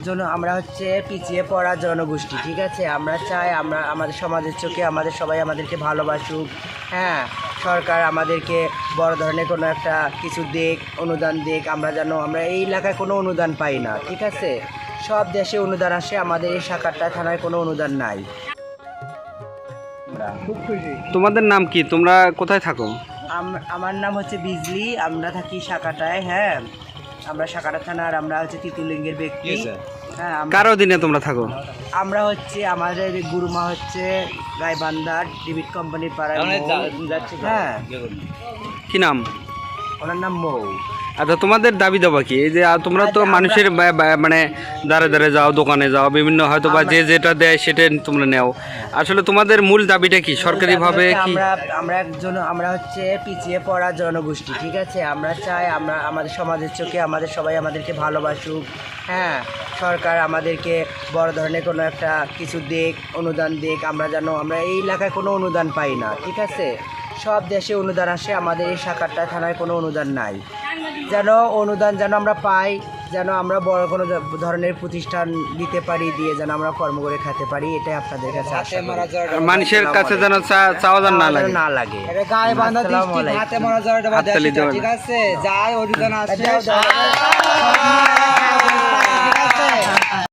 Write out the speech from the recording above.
জন্য আমরা হচ্ছে পিছিয়ে পড়া জনগোষ্ঠী ঠিক আছে? আমরা চাই আমরা আমাদের সমাজের চোখে আমাদের সবাই আমাদেরকে ভালোবাসুক হ্যাঁ? সরকার আমাদেরকে বড় ধরনের কোনো একটা কিছু দেখ অনুদান দেখ আমরা যেন আমরা এই এলাকায় কোনো অনুদান পাই না ঠিক আছে? সব দেশে অনুদান আসে আমাদের এই শাখাটা থানায় কোনো অনুদান নাই। তোমাদের নাম কি? তোমরা কোথায় থাকো? আম- আমার নাম হচ্ছে বিজলি আমরা থাকি শাখাটায় হ্যাঁ? আমরা সাকারা থানার আমরা হচ্ছে তিতুলিঙ্গের ব্যক্তি। হ্যাঁ কার অধীনে তোমরা থাকো? আমরা হচ্ছে আমাদের গুরুমা হচ্ছে গাইবান্ধার ডিবিট কোম্পানির পাড়ায় যাচ্ছে। হ্যাঁ। কি নাম? ওনার নাম মৌ। আচ্ছা তোমাদের দাবি দাবা কি? এই যে তোমরা তো আচ্ছা, মানুষের মানে দাঁড়ে দাঁড়ে যাও দোকানে যাও বিভিন্ন হয়তো বা যে যেটা দেয় সেটা তোমরা নেও। আসলে তোমাদের মূল দাবিটা কি? সরকারিভাবে কি? আমরা আমরা একজন আমরা হচ্ছে পিছিয়ে পড়া জনগোষ্ঠী ঠিক আছে? আমরা চাই আমরা আমাদের সমাজের চোখে আমাদের সবাই আমাদেরকে ভালোবাসুক হ্যাঁ? সরকার আমাদেরকে বড় ধরনের কোনো একটা কিছু দেখ অনুদান দেখ আমরা যেন আমরা এই এলাকায় কোনো অনুদান পাই না ঠিক আছে? সব দেশে অনুদান আসে আমাদের এই শাখাটা থানায় কোনো অনুদান নাই। যেন অনুদান যেন আমরা পাই যেন আমরা বড় কোনো ধরনের প্রতিষ্ঠান দিতে পারি দিয়ে যেন আমরা কর্ম করে খেতে পারি এটাই আপনাদের কাছে মানুষের কাছে যেন চাওয়া যেন না লাগে। না লাগে। গায়ে বান্ধা দৃষ্টি হাতে মারা যাওয়াটা বাদ হাততালি দেওয়া ঠিক আছে? যায় অনুদান আছে